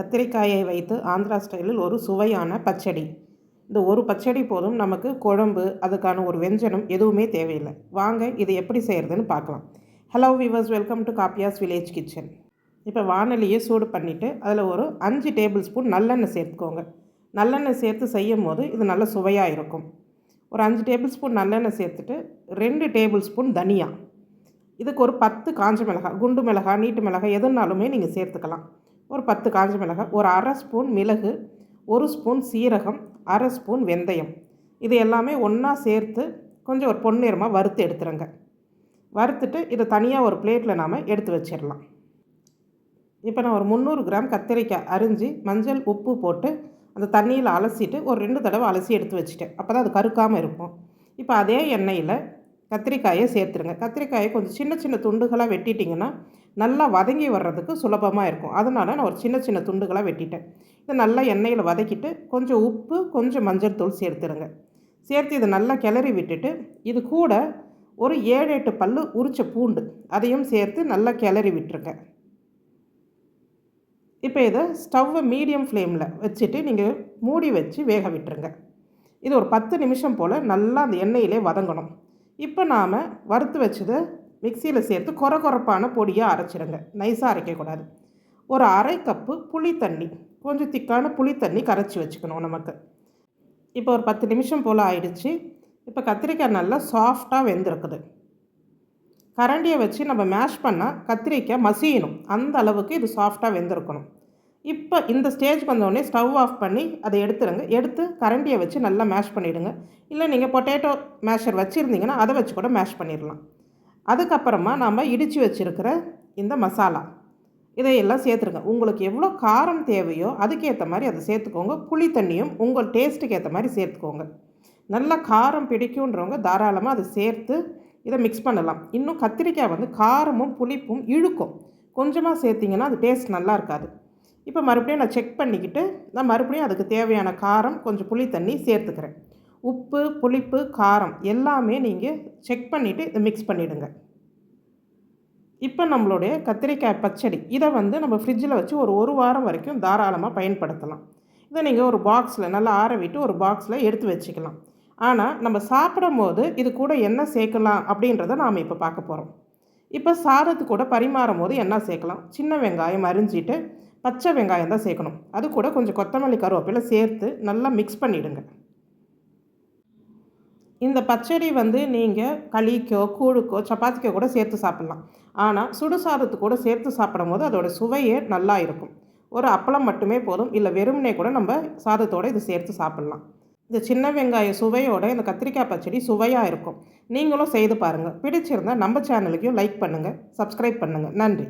கத்திரிக்காயை வைத்து ஆந்திரா ஸ்டைலில் ஒரு சுவையான பச்சடி. இந்த ஒரு பச்சடி போதும் நமக்கு குழம்பு அதுக்கான ஒரு வெஞ்சனம் எதுவுமே தேவையில்லை. வாங்க இது எப்படி செய்கிறதுன்னு பார்க்கலாம். Hello viewers welcome to Kappiyas village kitchen இப்போ வானலியை சூடு பண்ணிவிட்டு அதில் ஒரு அஞ்சு டேபிள் ஸ்பூன் நல்லெண்ணெய் சேர்த்துக்கோங்க. நல்லெண்ணெய் சேர்த்து செய்யும் போது இது நல்ல சுவையாக இருக்கும். ஒரு அஞ்சு டேபிள் ஸ்பூன் நல்லெண்ணெய் சேர்த்துட்டு ரெண்டு டேபிள் ஸ்பூன் தனியா. இதுக்கு ஒரு பத்து காஞ்ச மிளகாய் குண்டு மிளகாய் நீட்டு மிளகாய் எதுனாலுமே நீங்கள் சேர்த்துக்கலாம். ஒரு பத்து காஞ்ச மிளகாய் ஒரு அரை ஸ்பூன் மிளகு ஒரு ஸ்பூன் சீரகம் அரை ஸ்பூன் வெந்தயம். இது எல்லாமே ஒன்றா சேர்த்து கொஞ்சம் ஒரு பொன்னிறமாக வறுத்து எடுத்துருங்க. வறுத்துட்டு இதை தனியாக ஒரு பிளேட்டில் நாம் எடுத்து வச்சிடலாம் இப்போ நான் ஒரு முந்நூறு கிராம் கத்திரிக்காய் அரிஞ்சு மஞ்சள் உப்பு போட்டு அந்த தண்ணியில் அலசிட்டு ஒரு ரெண்டு தடவை அலசி எடுத்து வச்சுட்டேன். அப்போ தான் அது கருக்காமல் இருக்கும். இப்போ அதே எண்ணெயில் கத்திரிக்காயை சேர்த்துருங்க. கத்திரிக்காயை கொஞ்சம் சின்ன சின்ன துண்டுகளாக வெட்டிட்டிங்கன்னா நல்லா வதங்கி வர்றதுக்கு சுலபமாக இருக்கும். அதனால் நான் ஒரு சின்ன சின்ன துண்டுகளாக வெட்டிட்டேன். இதை நல்லா எண்ணெயில் வதக்கிட்டு கொஞ்சம் உப்பு கொஞ்சம் மஞ்சள் தூள் சேர்த்துருங்க. சேர்த்து இதை நல்லா கிளறி விட்டுட்டு இது கூட ஒரு ஏழு எட்டு பல் உரிச்ச பூண்டு அதையும் சேர்த்து நல்லா கிளறி விட்டுருங்க. இப்போ இதை ஸ்டவ்வை மீடியம் ஃப்ளேமில் வச்சுட்டு நீங்கள் மூடி வச்சு வேக விட்டுருங்க. இது ஒரு பத்து நிமிஷம் போல் நல்லா அந்த எண்ணெயிலே வதங்கணும். இப்போ நாம் வறுத்து வச்சதை மிக்சியில் சேர்த்து கொர கொரப்பான பொடியாக அரைச்சிடுங்க நைஸாக அரைக்கக்கூடாது. ஒரு அரை கப்பு புளி தண்ணி கொஞ்சம் திக்கான புளி தண்ணி கரைச்சி வச்சுக்கணும் நமக்கு. இப்போ ஒரு பத்து நிமிஷம் போல் ஆயிடுச்சு. இப்போ கத்திரிக்காய் நல்லா சாஃப்டாக வெந்திருக்குது. கரண்டியை வச்சு நம்ம மேஷ் பண்ணால் கத்திரிக்காய் மசியணும். அந்த அளவுக்கு இது சாஃப்டாக வெந்திருக்கணும். இப்போ இந்த ஸ்டேஜ் வந்தோடனே ஸ்டவ் ஆஃப் பண்ணி அதை எடுத்துருங்க. எடுத்து கரண்டியை வச்சு நல்லா மேஷ் பண்ணிவிடுங்க இல்லை நீங்கள் பொட்டேட்டோ மேஷர் வச்சுருந்தீங்கன்னா அதை வச்சு கூட மேஷ் பண்ணிடலாம். அதுக்கப்புறமா நம்ம இடித்து வச்சுருக்கிற இந்த மசாலா. இதையெல்லாம் சேர்த்துருங்க. உங்களுக்கு எவ்வளோ காரம் தேவையோ அதுக்கேற்ற மாதிரி அதை சேர்த்துக்கோங்க. புளி தண்ணியும் உங்கள் டேஸ்ட்டுக்கு ஏற்ற மாதிரி சேர்த்துக்கோங்க. நல்லா காரம் பிடிக்குன்றவங்க தாராளமாக அதை சேர்த்து இதை மிக்ஸ் பண்ணலாம். இன்னும் கத்திரிக்காய் வந்து காரமும் புளிப்பும் இழுக்கும். கொஞ்சமாக சேர்த்திங்கன்னா அது டேஸ்ட் நல்லா இருக்காது. இப்போ மறுபடியும் நான் செக் பண்ணிக்கிட்டு நான் மறுபடியும் அதுக்கு தேவையான காரம் கொஞ்சம் புளி தண்ணி சேர்த்துக்கிறேன். உப்பு புளிப்பு காரம் எல்லாமே நீங்கள் செக் பண்ணிவிட்டு இதை மிக்ஸ் பண்ணிவிடுங்க இப்போ நம்மளுடைய கத்திரிக்காய் பச்சடி இதை வந்து நம்ம ஃப்ரிட்ஜில் வச்சு ஒரு ஒரு வாரம் வரைக்கும் தாராளமாக பயன்படுத்தலாம். இதை நீங்கள் ஒரு பாக்ஸில் நல்லா ஆற விட்டு ஒரு பாக்ஸில் எடுத்து வச்சுக்கலாம். ஆனால் நம்ம சாப்பிடும் போது இது கூட என்ன சேர்க்கலாம் அப்படின்றத நாம் இப்போ பார்க்க போகிறோம் இப்போ சாதத்து கூட பரிமாறும் போது என்ன சேர்க்கலாம்? சின்ன வெங்காயம் அரிஞ்சிட்டு பச்சை வெங்காயம் தான் சேர்க்கணும். அது கூட கொஞ்சம் கொத்தமல்லி கருவேப்பிலை சேர்த்து நல்லா மிக்ஸ் பண்ணிவிடுங்க இந்த பச்சடி வந்து நீங்கள் களிக்கோ கூழுக்கோ சப்பாத்திக்கோ கூட சேர்த்து சாப்பிட்லாம். ஆனால் சுடு கூட சேர்த்து சாப்பிடும் போது அதோடய சுவையே நல்லா இருக்கும். ஒரு அப்பளம் மட்டுமே போதும். இல்லை வெறுமனே கூட நம்ம சாதத்தோடு இது சேர்த்து சாப்பிட்லாம். இந்த சின்ன வெங்காய சுவையோட இந்த கத்திரிக்காய் பச்சடி சுவையாக இருக்கும். நீங்களும் செய்து பாருங்கள் பிடிச்சிருந்தால் நம்ம சேனலுக்கும் லைக் பண்ணுங்கள் சப்ஸ்கிரைப் பண்ணுங்கள் நன்றி.